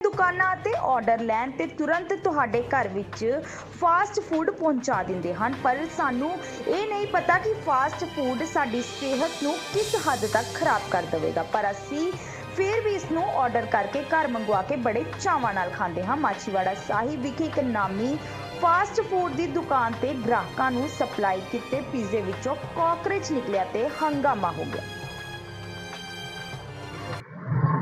ਦੁਕਾਨਾਂ ਤੇ ਆਰਡਰ ਲੈਣ ਤੇ ਤੁਰੰਤ ਤੁਹਾਡੇ ਘਰ ਵਿੱਚ ਫਾਸਟ ਫੂਡ ਪਹੁੰਚਾ ਦਿੰਦੇ ਹਨ। ਪਰ ਸਾਨੂੰ ਇਹ ਨਹੀਂ ਪਤਾ ਕਿ ਫਾਸਟ ਫੂਡ ਸਾਡੀ ਸਿਹਤ ਨੂੰ ਕਿਸ ਹੱਦ ਤੱਕ ਖਰਾਬ ਕਰ ਦੇਵੇਗਾ। ਪਰ ਅਸੀਂ ਫਿਰ ਵੀ ਇਸ ਨੂੰ ਆਰਡਰ ਕਰਕੇ ਘਰ ਮੰਗਵਾ ਕੇ ਬੜੇ ਚਾਵਾਂ ਨਾਲ ਖਾਂਦੇ ਹਾਂ। ਮਾਛੀਵਾੜਾ ਸਾਹਿਬ ਵਿਖੇ ਇੱਕ ਨਾਮੀ ਫਾਸਟ ਫੂਡ ਦੀ ਦੁਕਾਨ ਤੇ ਗ੍ਰਾਹਕਾਂ ਨੂੰ ਸਪਲਾਈ ਕੀਤੇ ਪੀਜ਼ੇ ਵਿੱਚੋਂ ਕਾਕਰੋਚ ਨਿਕਲਿਆ ਤੇ ਹੰਗਾਮਾ ਹੋ ਗਿਆ।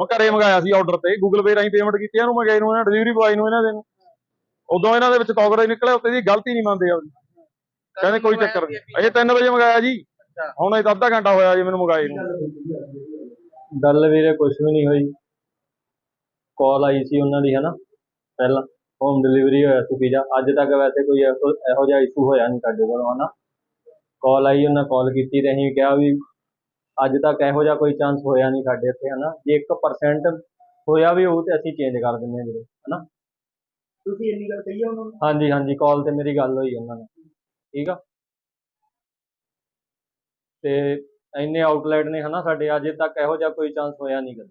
ਮੈਂ ਘਰੇ ਮੰਗਾਇਆ ਸੀ ਆਰਡਰ ਤੇ ਗੂਗਲ ਪੇ ਰਾਹੀਂ ਪੇਮੈਂਟ ਕੀਤੀ ਇਹਨੂੰ ਮੰਗਾਈ ਨੂੰ ਇਹਨਾਂ ਡਿਲੀਵਰੀ ਬੁਆਏ ਨੂੰ ਇਹਨਾਂ ਦੇ ਨੂੰ ਉਦੋਂ ਇਹਨਾਂ ਦੇ ਵਿੱਚ ਕਾਕਰੋਚ ਨਿਕਲਿਆ ਉੱਤੇ ਦੀ ਗਲਤੀ ਨਹੀਂ ਮੰਨਦੇ ਆਪਦੀ। ਕਹਿੰਦੇ ਕੋਈ ਚੱਕਰ ਨਹੀਂ। ਅਜੇ 3 ਵਜੇ ਮੰਗਾਇਆ ਜੀ। ਹੁਣ ਇਹ ਤਾਂ ਅੱਧਾ ਘੰਟਾ ਹੋਇਆ ਜੀ ਮੈਨੂੰ ਮੰਗਾਏ ਨੂੰ। ਗੱਲ ਵੀਰੇ ਕੁਝ ਵੀ ਨਹੀਂ ਹੋਈ। ਕਾਲ ਆਈ ਸੀ ਉਹਨਾਂ ਦੀ ਹਨਾ? ਪਹਿਲਾਂ। ਹੋਮ ਡਿਲੀਵਰੀ ਹੋਇਆ ਸੀ ਪੀਜ਼ਾ। ਅੱਜ ਤੱਕ ਵੈਸੇ ਕੋਈ ਇਹੋ ਇਹੋ ਜਿਹਾ ਇਸ਼ੂ ਹੋਇਆ ਨਹੀਂ ਸਾਡੇ ਕੋਲ ਹਨਾ? ਕਾਲ ਆਈ ਉਹਨਾਂ ਕਾਲ ਕੀਤੀ ਤੇ ਅਸੀਂ ਕਿਹਾ ਵੀ ਅੱਜ ਤੱਕ ਇਹੋ ਜਿਹਾ ਕੋਈ ਚਾਂਸ ਹੋਇਆ ਨਹੀਂ ਸਾਡੇ ਇੱਥੇ ਹਨਾ? ਜੇ 1% ਹੋਇਆ ਵੀ ਹੋਊ ਤੇ ਅਸੀਂ ਚੇਂਜ ਕਰ ਦਿੰਦੇ ਹਾਂ ਵੀਰੇ ਹਨਾ? ਤੁਸੀਂ ਇੰਨੀ ਗੱਲ ਕਹੀ ਆ ਉਹਨਾਂ ਨੂੰ? ਹਾਂਜੀ ਹਾਂਜੀ ਕਾਲ ਤੇ ਮੇਰੀ ਗੱਲ ਹੋਈ ਉਹਨਾਂ ਨਾਲ ਠੀਕ ਆ? ਤੇ ਇੰਨੇ ਆਊਟਲੈਟ ਨੇ ਹਨਾ ਸਾਡੇ ਅਜੇ ਤੱਕ ਇਹੋ ਜਿਹਾ ਕੋਈ ਚਾਂਸ ਹੋਇਆ ਨਹੀਂ ਕਦੇ।